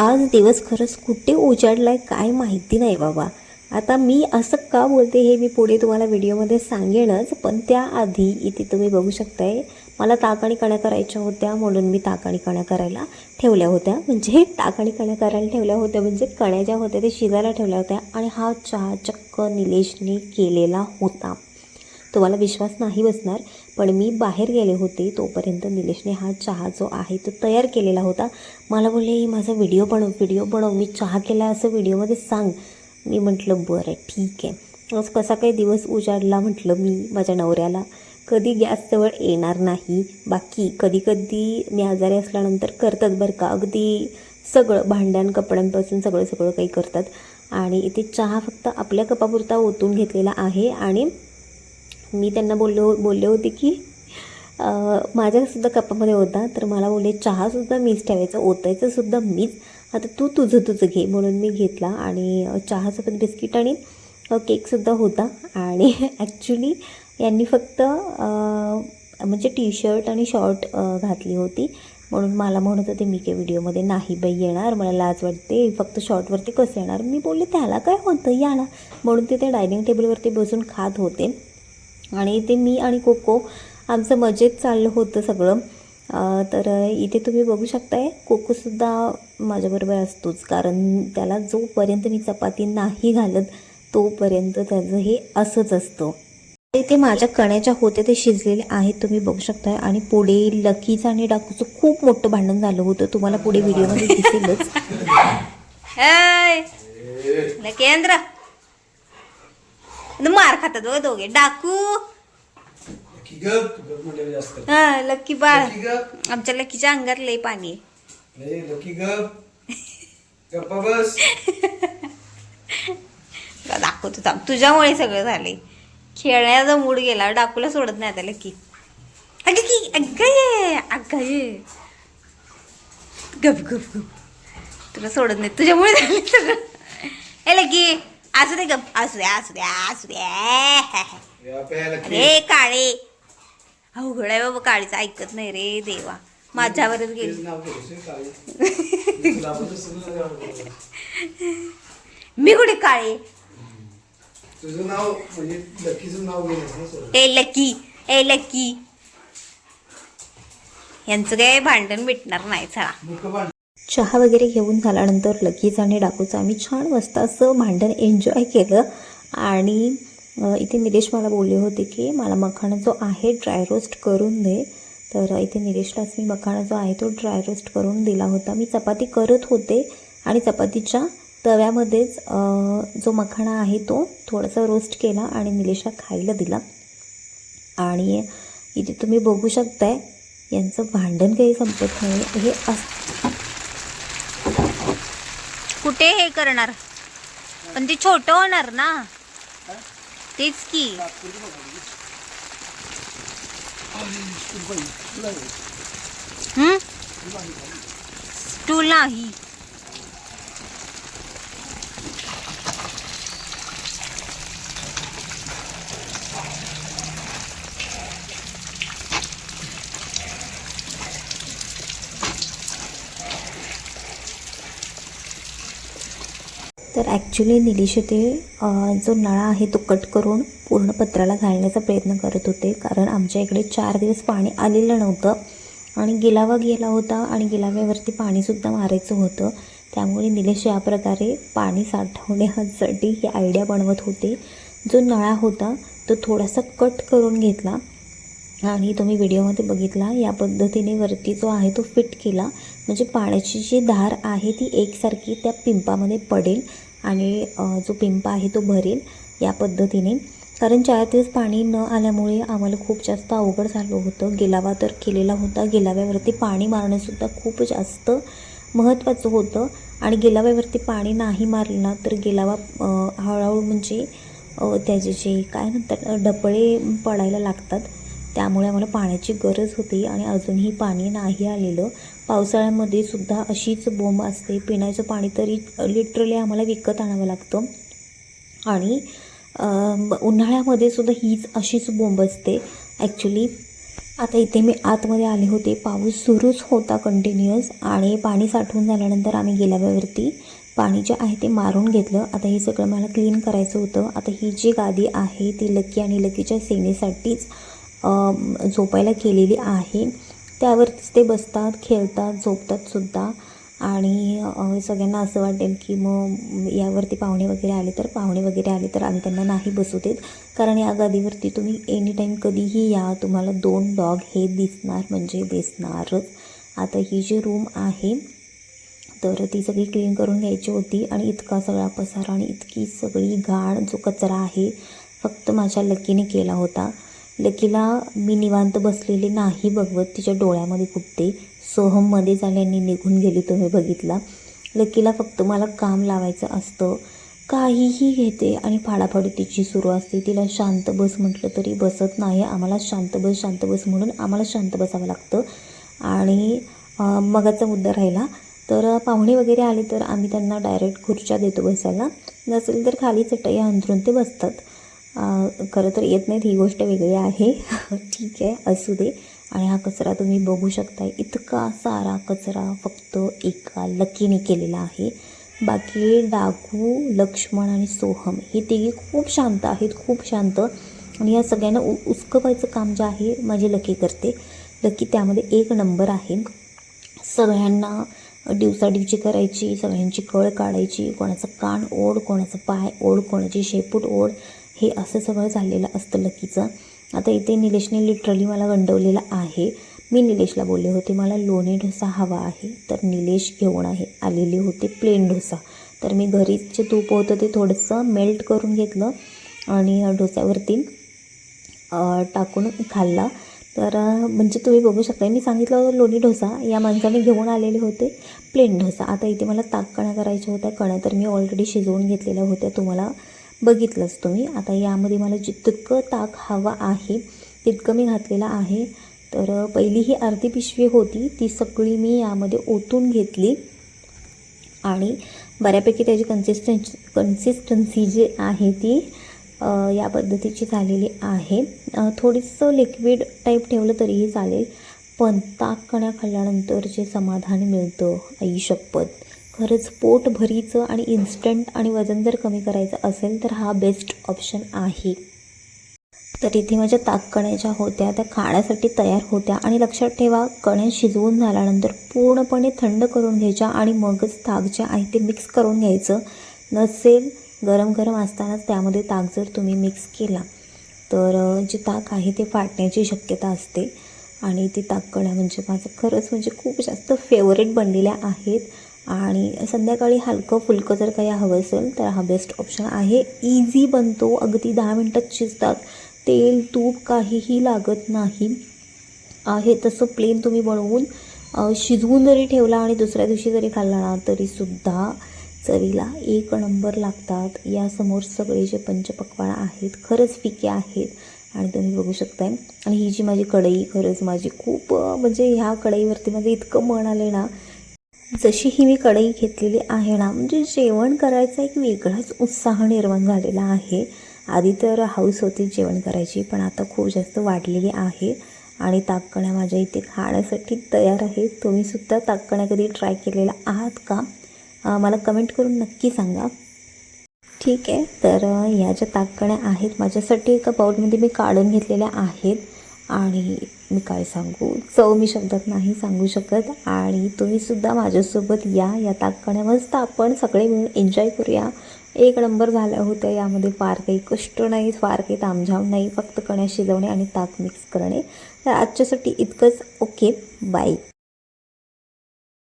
आज दिवस खरंच कुठे उजाडलाय काय माहिती नाही बाबा. आता मी असं का बोलते हे मी पुढे तुम्हाला व्हिडिओमध्ये सांगेनच पण त्याआधी इथे तुम्ही बघू शकताय मला ताक आणि कण्या करायच्या होत्या म्हणून मी ताक आणि कण्या करायला ठेवल्या होत्या. म्हणजे ताक आणि कण्या करायला ठेवल्या होत्या म्हणजे कण्या ज्या होत्या ते शिजायला ठेवल्या होत्या आणि हा चहा चक्क निलेशने केलेला होता. तुम्हाला विश्वास नाही बसणार पण मी बाहेर गेले होते तोपर्यंत निलेशने हा चहा जो आहे तो तयार केलेला होता. मला बोलले माझा व्हिडिओ बनव व्हिडिओ बनव मी चहा केला असं व्हिडिओमध्ये सांग. मी म्हटलं बरं ठीक आहे. आज कसा काही दिवस उजाडला म्हटलं मी माझ्या नवऱ्याला. कधी गॅसजवळ येणार नाही बाकी कधी कधी मी आजारी असल्यानंतर करतात बरं का. अगदी सगळं भांड्यान कपड्यांपासून सगळं सगळं काही करतात. आणि इथे चहा फक्त आपल्या कपापुरता ओतून घेतलेला आहे आणि मी त्यांना बोललो बोलले होते की माझ्यासुद्धा कपामध्ये होता तर मला बोलले चहासुद्धा मीच ठेवायचं ओतायचंसुद्धा मीच. आता तू तुझं तुझं घे म्हणून मी घेतला आणि चहासोबत बिस्किट आणि केकसुद्धा होता. आणि ॲक्च्युली यांनी फक्त म्हणजे टी शर्ट आणि शॉर्ट घातली होती. म्हणून मला म्हणत होते मी काही व्हिडिओमध्ये नाही बाई येणार मला लाज वाटते फक्त शॉर्टवरती कसं येणार? मी बोलले त्याला काय होतं या ना म्हणून ते त्या डायनिंग टेबलवरती बसून खात होते. आणि इथे मी आणि कोको आमचं मजेत चाललं होतं सगळं. तर इथे तुम्ही बघू शकताय कोकोसुद्धा माझ्याबरोबर असतोच. कारण त्याला जोपर्यंत मी चपाती नाही घालत तोपर्यंत त्याचं हे असंच असतं. इथे माझ्या कण्याच्या होत्या ते शिजलेले आहेत तुम्ही बघू शकताय. आणि पुढे लकीचं आणि डाकूचं खूप मोठं भांडण झालं होतं. तुम्हाला पुढे व्हिडिओमध्ये दिसेलच. केंद्र मार खातात बघ दोघे. डाकू. हा लक्की बाळ. आमच्या लकीच्या अंगात पाणी. लय लकी बस. तुला दाखवतो थांब. तुझ्यामुळे सगळं झाले खेळण्याचा मूड गेला. डाकूला सोडत नाही आता लकी. अगं की अगं ये अगं ये. गप गप गप. तुला सोडत नाही. तुझ्यामुळे झाले सगळं. हे लकी. असू दे गप असू दे असू दे असू दे. या पे लकी अरे काळे. अवघड आहे बाबा काळीचं ऐकत नाही रे देवा. माझ्यावरच गेली. मी कुठे काळे? तुझं नाव म्हणजे लकीचं नाव ए लकी. ए लकी. यांचं काय भांडण मिटणार नाही चला. चहा वगैरे घेऊन झाल्यानंतर लगेच आणि डाकूचं आम्ही छान मस्त असं भांडण एन्जॉय केलं. आणि इथे निलेश मला बोलले होते की मला मखाणा जो आहे ड्राय रोस्ट करून दे. तर इथे निलेशलाच मी मखाणा जो आहे तो ड्राय रोस्ट करून दिला होता. मी चपाती करत होते आणि चपातीच्या तव्यामध्येच जो मखाणा आहे तो थोडासा रोस्ट केला आणि निलेशला खायला दिला. आणि इथे तुम्ही बघू शकताय यांचं भांडण काही संपत नाही हे अस ते हे करणार. पण ते छोट होणार ना. तेच की. हम्म? स्टूल नाही. तर ॲक्च्युली निलेश ते जो नळा आहे तो कट करून पूर्ण पत्राला घालण्याचा प्रयत्न करत होते. कारण आमच्या इकडे चार दिवस पाणी आलेलं नव्हतं. आणि गिलावा गेला होता आणि गिलाव्यावरती पाणीसुद्धा मारायचं होतं. त्यामुळे निलेश या प्रकारे पाणी साठवण्यासाठी ही आयडिया बनवत होते. जो नळा होता तो थोडासा कट करून घेतला. आणि तुम्ही व्हिडिओमध्ये बघितला या पद्धतीने वरती जो आहे तो फिट केला. म्हणजे पाण्याची जी धार आहे ती एकसारखी त्या पिंपामध्ये पडेल आणि जो पिंप आहे तो भरेल या पद्धतीने. कारण चार दिवस पाणी न आल्यामुळे आम्हाला खूप जास्त अवघड झालं होतं. गिलावा तर केलेला होता. गिलाव्यावरती पाणी मारणंसुद्धा खूप जास्त महत्त्वाचं होतं. आणि गिलाव्यावरती पाणी नाही मारलं ना तर गिलावा हळूहळू म्हणजे त्याचे जे काय म्हणतात अ, डपळे पडायला लागतात. त्यामुळे आम्हाला पाण्याची गरज होती आणि अजूनही पाणी नाही आलेलं. पावसाळ्यामध्ये सुद्धा अशीच बोंब असते. पिण्याचं पाणी तरी लिटरली आम्हाला विकत आणावं लागतं. आणि उन्हाळ्यामध्ये सुद्धा हीच अशीच बोंब असते. ॲक्च्युली आता इथे मी आतमध्ये आले होते. पाऊस सुरूच होता कंटिन्युअस आणि पाणी साठवून झाल्यानंतर आम्ही गेल्यावरती पाणी जे आहे ते मारून घेतलं. आता हे सगळं मला क्लीन करायचं होतं. आता ही जी गादी आहे ती लकी आणि लकीच्या सेनेसाठीच झोपायला केलेली आहे. त्यावरतीच ते बसतात खेळतात झोपतात सुद्धा. आणि सगळ्यांना असं वाटेल की मग यावरती पाहुणे वगैरे आले तर पाहुणे वगैरे आले तर आम्ही त्यांना नाही बसू देत. कारण या गादीवरती तुम्ही एनी टाईम कधीही या तुम्हाला दोन डॉग हे दिसणार म्हणजे दिसणारच. आता ही जी रूम आहे तर ती सगळी क्लीन करून घ्यायची होती आणि इतका सगळा पसारा आणि इतकी सगळी घाण जो कचरा आहे फक्त माझ्या लकीने केला होता. लकीला मी निवांत बसलेले नाही बघवत. तिच्या डोळ्यामध्ये कुठते सोहममध्ये झाल्याने निघून गेली तुम्ही बघितला. लकीला फक्त मला काम लावायचं असतं. काहीही घेते आणि फाडाफाडी तिची सुरू असते. तिला शांत बस म्हटलं तरी बसत नाही. आम्हाला शांत बस शांत बस म्हणून आम्हाला शांत बसावं लागतं. आणि मगाचा मुद्दा राहिला. तर पाहुणे वगैरे आले तर आम्ही त्यांना डायरेक्ट खुर्च्या देतो बसायला. नसेल तर खाली चटई अंथरून ते बसतात. खरं तर येत नाहीत ही गोष्ट वेगळी आहे. ठीक आहे असू दे. आणि हा कचरा तुम्ही बघू शकताय. इतका सारा कचरा फक्त एका लकीने केलेला आहे. बाकी डाकू लक्ष्मण आणि सोहम हे तिघे खूप शांत आहेत खूप शांत. आणि या सगळ्यांना उ उचकवायचं काम जे आहे माझी लकी करते. लकी त्यामध्ये एक नंबर आहे. सगळ्यांना दिवसाडिवची करायची सगळ्यांची कळ काढायची. कोणाचं कान ओढ कोणाचं पाय ओढ कोणाची शेपूट ओढ. हे असं सगळं झालेलं असतं लकीचं. आता इथे निलेशने लिटरली मला गंडवलेलं आहे. मी निलेशला बोलले होते मला लोणी डोसा हवा आहे. तर निलेश घेऊन आहे आलेले होते प्लेन डोसा तर मी घरीच जे तूप होतं ते थोडंसं मेल्ट करून घेतलं आणि डोस्यावरती टाकून खाल्ला. तर म्हणजे तुम्ही बघू शकता मी सांगितलं होतं लोणी डोसा या माणसाने घेऊन आलेले होते प्लेन डोसा आता इथे मला ताक कण्या करायच्या होत्या कण्या तर मी ऑलरेडी शिजवून घेतलेल्या होत्या तुम्हाला बघितलंच तुम्ही. आता यामध्ये मला जितकं ताक हवं आहे तितकं मी घातलेलं आहे. तर पहिली ही अर्धी पिशवी होती. ती सगळी मी यामध्ये ओतून घेतली. आणि बऱ्यापैकी त्याची कन्सिस्टन्सी कन्सिस्टन्सी जी आहे ती या पद्धतीची झालेली आहे. थोडंसं लिक्विड टाईप ठेवलं तरीही चालेल. पण ताक कण्या खाल्ल्यानंतर जे समाधान मिळतं आई शपथ. खरंच पोट भरीचं आणि इन्स्टंट आणि वजन जर कमी करायचं असेल तर हा बेस्ट ऑप्शन आहे. तर इथे माझ्या ताक कण्याच्या होत्या त्या खाण्यासाठी तयार होत्या आणि लक्षात ठेवा कण्या शिजवून झाल्यानंतर पूर्णपणे थंड करून घ्यायच्या आणि मगच ताक जे आहे ते मिक्स करून घ्यायचं. नसेल गरम गरम असतानाच त्यामध्ये ताक जर तुम्ही मिक्स केला तर जे ताक आहे ते फाटण्याची शक्यता असते. आणि ती ताक कण्या म्हणजे माझं खरंच म्हणजे खूप जास्त फेवरेट बनलेल्या आहेत. आणि संध्याकाळी हलकं फुलकं जर काही हवं असेल तर हा बेस्ट ऑप्शन आहे. इझी बनतो. अगदी दहा मिनटात शिजतात. तेल तूप काहीही लागत नाही. आहे तसं प्लेन तुम्ही बनवून शिजवून जरी ठेवला आणि दुसऱ्या दिवशी जरी खाल्ला ना तरीसुद्धा चवीला एक नंबर लागतात. यासमोर सगळे जे पंचपक्वान आहेत खरंच फिके आहेत. आणि तुम्ही बघू शकताय. आणि ही जी माझी कढई खरंच माझी खूप म्हणजे ह्या कढईवरती माझं इतकं मन आले ना जशी ही मी कढई घेतलेली आहे ना म्हणजे जेवण करायचा एक वेगळाच उत्साह निर्माण झालेला आहे. आधी तर हाऊस होती जेवण करायची पण आता खूप जास्त वाढलेली आहे. आणि ताककण्या माझ्या इथे खाण्यासाठी तयार आहेत. तुम्हीसुद्धा ताककण्या कधी ट्राय केलेल्या आहात का? मला कमेंट करून नक्की सांगा. ठीक आहे तर या ज्या ताककण्या आहेत माझ्यासाठी एका बाउलमध्ये मी काढून घेतलेल्या आहेत. आणि मी काय सांगू? चव मी शब्दात नाही सांगू शकत आणि तुम्हीसुद्धा माझ्यासोबत या या ताकण्या मस्त आपण सगळे मिळून एन्जॉय करूया. एक नंबर झाल्या होत्या यामध्ये फार काही कष्ट नाही फार काही तामझाम नाही फक्त कण्या शिजवणे आणि ताक मिक्स करणे. तर आजच्यासाठी इतकंच. Okay bye